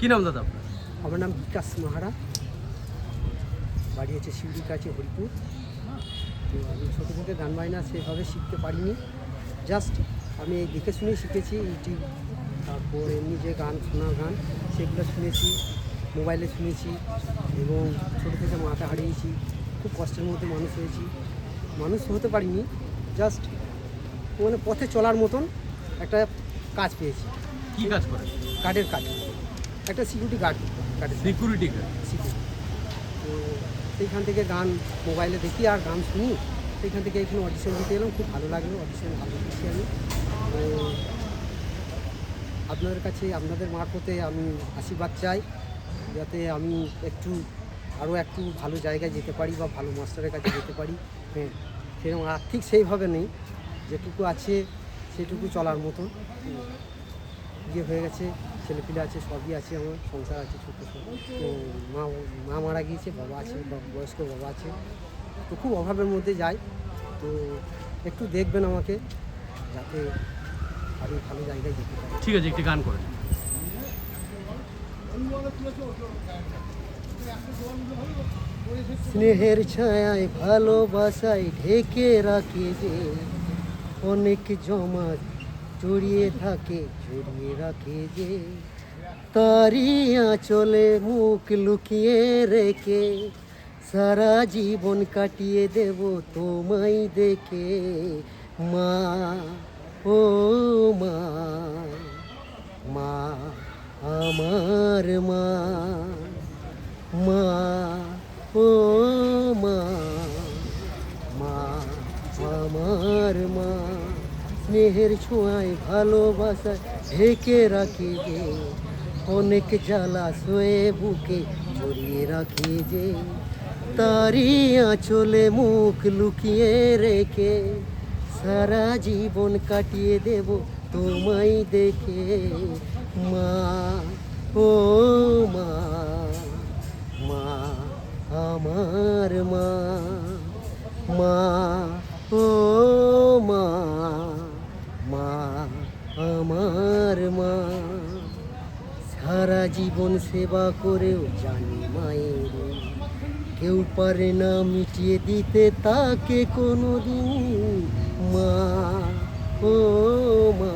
কি নাম দাদা আপনার? আমার নাম বিকাশ মাহারা। বাড়ি হচ্ছে শিউরির কাছে হরিপুর। তো আমি ছোটো থেকে গান বাজনা সেভাবে শিখতে পারিনি। জাস্ট আমি এই দেখে শুনেই শিখেছি ইউটিউব তারপর এমনি যে গান শোনা গান সেগুলো শুনেছি মোবাইলে শুনেছি এবং ছোটো থেকে মাথা হারিয়েছি। খুব কষ্টের মধ্যে মানুষ হয়েছি। মানুষ হতে পারিনি জাস্ট মানে পথে চলার মতন একটা কাজ পেয়েছি। কি কাজ করেন? কাঠের কাজ। একটা security guard security guard security তো সেইখান থেকে গান মোবাইলে দেখি আর গান শুনি। সেইখান থেকে এখানে অডিশন দিতে এলাম খুব ভালো লাগল অডিশন ভালো দিচ্ছি আমি। তো আপনাদের কাছে আপনাদের মারফতে আমি আশীর্বাদ চাই যাতে আমি একটু আরও একটু ভালো জায়গায় যেতে পারি বা ভালো মাস্টারের কাছে যেতে পারি। হ্যাঁ সেরকম আর্থিক সেইভাবে নেই। যেটুকু আছে সেটুকু চলার মতন। ইয়ে হয়ে গেছে। ছেলেপিলে আছে সবই আছে আমার সংসার আছে ছোটো ছোটো তো মা মা মারা গিয়েছে বাবা আছে বয়স্ক বাবা আছে। তো খুব অভাবের মধ্যে যাই তো একটু দেখবেন আমাকে যাতে আমি ভালো জায়গায় যেতে পারি। ঠিক আছে একটি গান করেন। স্নেহের ছায়ায় ভালোবাসায় ঢেকে রাখে যে অনেক জমা জড়িয়ে থাকে, জড়িয়ে রাখে যে। তারি আঁচলে মুখ লুকিয়ে রেখে, সারা জীবন কাটিয়ে দেব তোমায় দেখে। মা, ও মা মা, আমার মা মা, ও মা মা, আমার মা। স্নেহের ছোঁয়ায় ভালোবাসায় ঢেকে রাখি যে, অনেক জ্বালা শোয়ে বুকে জড়িয়ে রাখি যে তারি আঁচলে মুখ লুকিয়ে রেখে সারা জীবন কাটিয়ে দেব তোমায় দেখে। মা, ও মা মা, আমার মা। আমার মা। সারা জীবন সেবা করেও জানি মায়ের কেউ পারে না মিটিয়ে দিতে, তাকে কোনো দিন মা ও মা।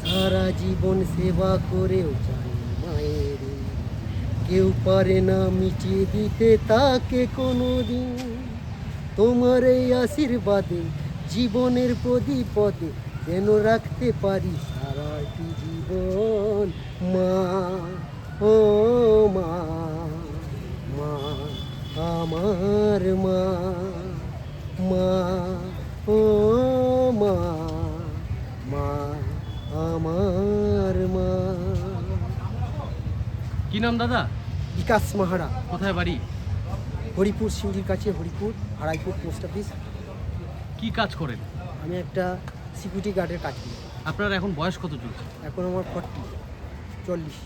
সারা জীবন সেবা করেও জানি মায়ের কেউ পারে না মিটিয়ে দিতে, তাকে কোনো দিন তোমার এই আশীর্বাদে, জীবনের প্রদীপদে যেন রাখতে পারি সারাটি জীবন মা ও মা মা আমার মা মা ও মা মা আমার মা। কি নাম দাদা? বিকাশ মাহারা। কোথায় বাড়ি? হরিপুর সিউড়ির কাছে হরিপুর হারাইপুর পোস্ট অফিস। কি কাজ করেন? আমি একটা সিকিউরিটি গার্ডের কাজ করি আপনার এখন বয়স কত চলছে এখন আমার ফর্টি চল্লিশ।